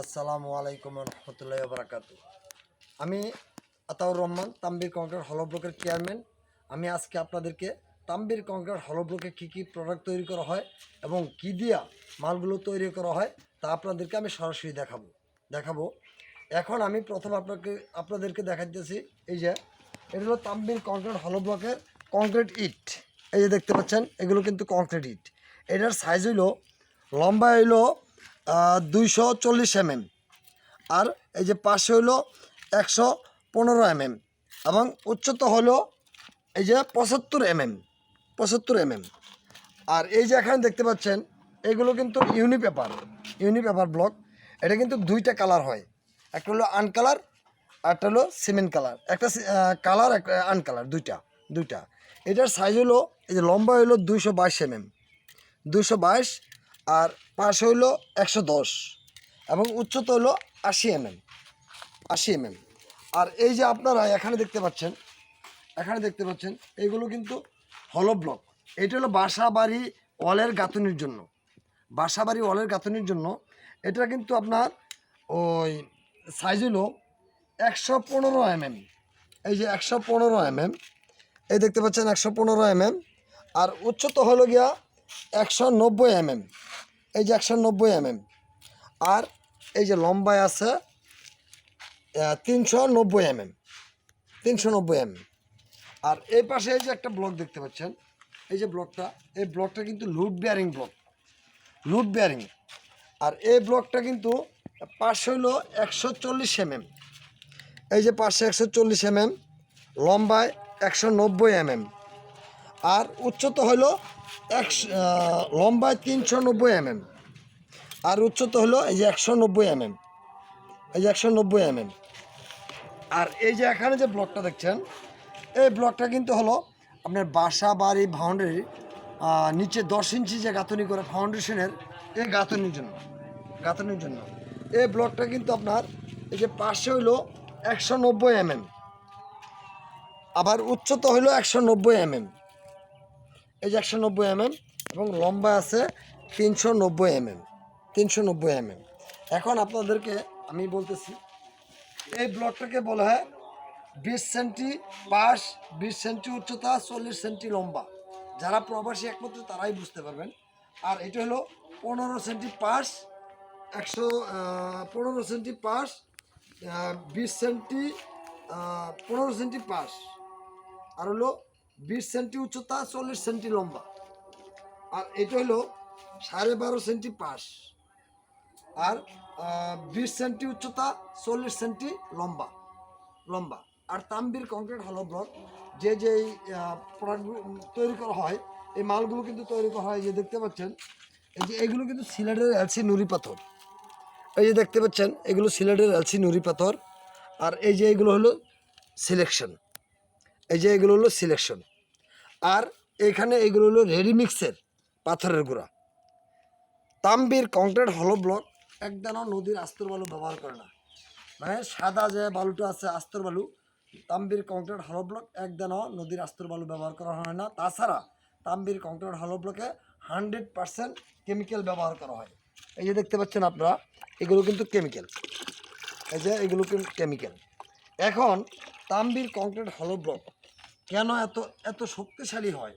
আসসালামু আলাইকুম রহমতুল্লাহ বারাকাতু আমি আতাউর রহমান তাম্বির কংক্রিট হলো ব্লকের চেয়ারম্যান আমি আজকে আপনাদেরকে তাম্বির কংক্রিট হলো ব্লকে কী কী প্রোডাক্ট তৈরি করা হয় এবং কী দিয়া মালগুলো তৈরি করা হয় তা আপনাদেরকে আমি সরাসরি দেখাবো। দেখাবো। এখন আমি প্রথম আপনাকে, আপনাদেরকে দেখাইতেছি, এই যে, এটা হলো তাম্বির কংক্রিট হলো ব্লকের কংক্রিট ইট। এই যে দেখতে পাচ্ছেন, এগুলো কিন্তু কংক্রিট ইট। এটার সাইজ হইল, লম্বা হইল দুইশো চল্লিশ এমএম আর এই যে পাশে হইল একশো পনেরো এমএম এবং উচ্চতা হলো এই যে পঁচাত্তর এমএম পঁচাত্তর এমএম আর এই যে এখানে দেখতে পাচ্ছেন, এগুলো কিন্তু uni paper uni paper block. এটা কিন্তু দুইটা কালার হয়। একটা হলো আনকালার একটা হলো সিমেন্ট কালার। একটা কালার একটা আনকালার, দুইটা দুইটা। এটার সাইজ হলো, এই যে লম্বা হলো দুইশো বাইশ এমএম দুশো বাইশ আর পাশ হইল একশো দশ এবং উচ্চতা হইল আশি এমএম আশি এমএম। আর এই যে আপনারা এখানে দেখতে পাচ্ছেন, এখানে দেখতে পাচ্ছেন, এইগুলো কিন্তু হলো ব্লক এটা হলো বাসা বাড়ি ওয়ালের গাঁথনির জন্য। বাসা বাড়ি ওয়ালের গাঁথনির জন্য এটা কিন্তু আপনার ওই সাইজ হলো একশো পনেরো এমএম। এই যে একশো পনেরো এমএম, এই দেখতে পাচ্ছেন একশো পনেরো এমএম। আর উচ্চতা হলো গিয়া একশো নব্বই এমএম। এই যে একশো নব্বই এমএম আর এই যে লম্বায় আছে তিনশো নব্বই এমএম তিনশো নব্বই এমএম আর এই পাশে এই যে একটা ব্লক দেখতে পাচ্ছেন, এই যে ব্লকটা এই ব্লকটা কিন্তু load bearing block load bearing আর এই ব্লকটা কিন্তু পাশ হইল একশো চল্লিশ এমএম এই যে পাশে একশো চল্লিশ এমএম লম্বায় একশো নব্বই এমএম আর উচ্চতা হলো একশো লম্বায় তিনশো নব্বই এমএম আর উচ্চতা হলো এই যে একশো নব্বই এমএম এই যে একশো নব্বই এমএম আর এই যে এখানে যে ব্লকটা দেখছেন, এই ব্লকটা কিন্তু হলো আপনার বাসা, বাড়ি বাউন্ডারি নিচে দশ ইঞ্চি যে গাঁথনি করে ফাউন্ডেশনের এই গাঁথনির জন্য গাঁথনির জন্য। এই ব্লকটা কিন্তু আপনার এই যে পাশে হইল একশো নব্বই এমএম আবার উচ্চতা হইল একশো নব্বই এমএম এই যে একশো নব্বই এমএম এবং লম্বা আছে তিনশো নব্বই এমএম, তিনশো নব্বই এমএম। এখন আপনাদেরকে আমি বলতেছি, এই ব্লকটাকে বলা হয় বিশ সেন্টি পাশ, বিশ সেন্টি উচ্চতা, চল্লিশ সেন্টি লম্বা। যারা প্রবাসী একমাত্র তারাই বুঝতে পারবেন। আর এটা হলো পনেরো সেন্টি পাশ, একশো পনেরো সেন্টি পাশ বিশ সেন্টি পনেরো সেন্টি পাশ। আর হলো বিশ সেন্টি উচ্চতা, চল্লিশ সেন্টি লম্বা। আর এটা হলো সাড়ে বারো সেন্টি পাশ। আর বিশ সেন্টি উচ্চতা, চল্লিশ সেন্টি লম্বা লম্বা। আর তাম্বির কংক্রিট হলো ব্লক যে যে প্রোডাক্টগুলো তৈরি করা হয়, এই মালগুলো কিন্তু তৈরি করা হয় যে দেখতে পাচ্ছেন, এই যে এগুলো কিন্তু সিলেটের এলসি নুড়ি পাথর। এই যে দেখতে পাচ্ছেন, এগুলো সিলেটের এলসি নুড়ি পাথর। আর এই যে এগুলো হলো সিলেকশন এই যে এগুলো হলো সিলেকশন আর এখানে এগুলো হলো রেডিমিক্সের পাথরের গুঁড়া। তাম্বির কংক্রিট হলো ব্লক একদানও নদীর আস্তর বালু ব্যবহার করে না। মানে সাদা যে বালুটা আছে, আস্তর বালু, তাম্বির কংক্রিট হলো ব্লক একদানও নদীর আস্তর বালু ব্যবহার করা হয় না। তাছাড়া তাম্বির কংক্রিট হলো ব্লকে হান্ড্রেড পার্সেন্ট কেমিক্যাল ব্যবহার করা হয়। এই যে দেখতে পাচ্ছেন আপনারা, এগুলো কিন্তু কেমিক্যাল এই যে এগুলো কিন্তু কেমিক্যাল এখন তাম্বির কংক্রিট হলো ব্লক কেন এত এত শক্তিশালী হয়?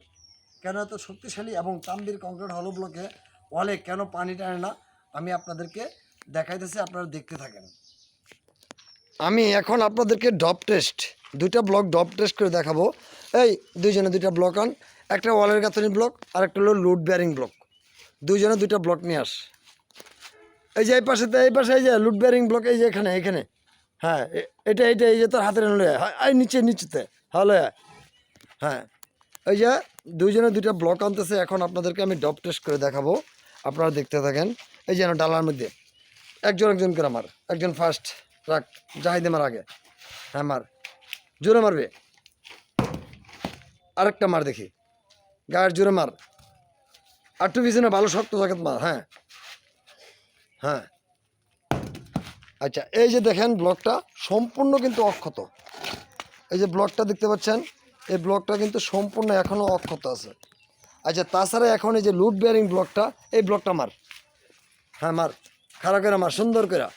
কেন এত শক্তিশালী? এবং তাম্বির কংক্রিট হলো ব্লকে ওয়ালে কেন পানি টানে না? আমি আপনাদেরকে দেখাইতেছি, আপনারা দেখতে থাকেন। আমি এখন আপনাদেরকে ডপ টেস্ট, দুইটা ব্লক ডপ টেস্ট করে দেখাবো। এই, দুইজনে দুইটা ব্লক আন, একটা ওয়ালের গাঁথনি ব্লক, আর একটা হলো লুড বেয়ারিং ব্লক। দুইজনে দুইটা ব্লক নিয়ে আস। এই যে এই পাশে এই পাশে এই যে লুড বেয়ারিং ব্লক, এই যে এখানে এখানে। হ্যাঁ এটা এটা, এই যে তোর হাতের নলে এই নিচে, নিচেতে হলো হ্যাঁ। এই যে দুইজনে দুইটা ব্লক আনতেছে, এখন আপনাদেরকে আমি ডপ টেস্ট করে দেখাবো। আপনারা দেখতে থাকেন। এই যেন ডালার মধ্যে। একজন একজন করে মার। একজন ফার্স্ট রাখ, জাহিদে মার আগে। হ্যাঁ মার। জোরে মারবে। আরেকটা মার দেখি। গায়ের জোরে মার। একটু পিছনে ভালো শক্ত জায়গাত মার হ্যাঁ। হ্যাঁ। আচ্ছা এই যে দেখেন ব্লকটা সম্পূর্ণ কিন্তু অক্ষত। এই যে ব্লকটা দেখতে পাচ্ছেন এই ব্লকটা কিন্তু সম্পূর্ণ এখনও অক্ষত আছে। আচ্ছা তাছাড়া এখন এই যে লুট বেয়ারিং ব্লকটা, এই ব্লকটা মার। হ্যাঁ মার। খারাপ করে মার, সুন্দর করে।